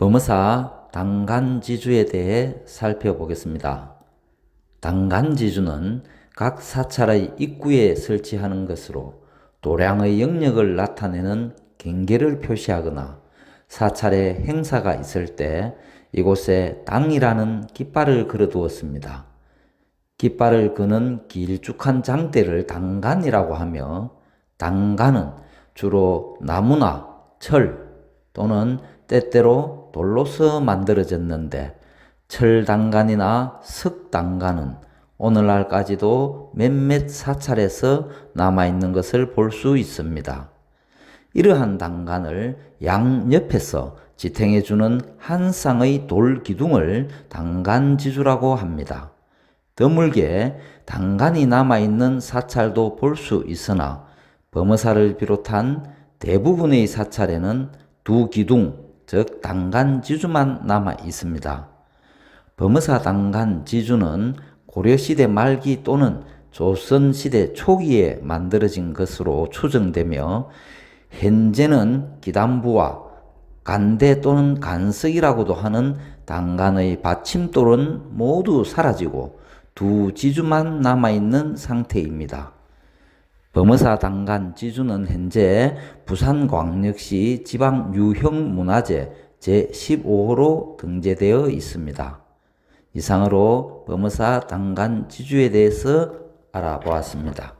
범어사 당간지주에 대해 살펴보겠습니다. 당간지주는 각 사찰의 입구에 설치하는 것으로 도량의 영역을 나타내는 경계를 표시하거나 사찰에 행사가 있을 때 이곳에 당이라는 깃발을 걸어두었습니다. 깃발을 그는 길쭉한 장대를 당간이라고 하며 당간은 주로 나무나 철 또는 때때로 돌로서 만들어졌는데 철당간이나 석당간은 오늘날까지도 몇몇 사찰에서 남아있는 것을 볼 수 있습니다. 이러한 당간을 양옆에서 지탱해주는 한 쌍의 돌 기둥을 당간지주라고 합니다. 드물게 당간이 남아있는 사찰도 볼 수 있으나 범어사를 비롯한 대부분의 사찰에는 두 기둥, 즉 당간 지주만 남아 있습니다. 범어사 당간 지주는 고려시대 말기 또는 조선시대 초기에 만들어진 것으로 추정되며 현재는 기단부와 간대 또는 간석이라고도 하는 당간의 받침돌은 모두 사라지고 두 지주만 남아있는 상태입니다. 범어사 당간 지주는 현재 부산광역시 지방유형문화재 제15호로 등재되어 있습니다. 이상으로 범어사 당간 지주에 대해서 알아보았습니다.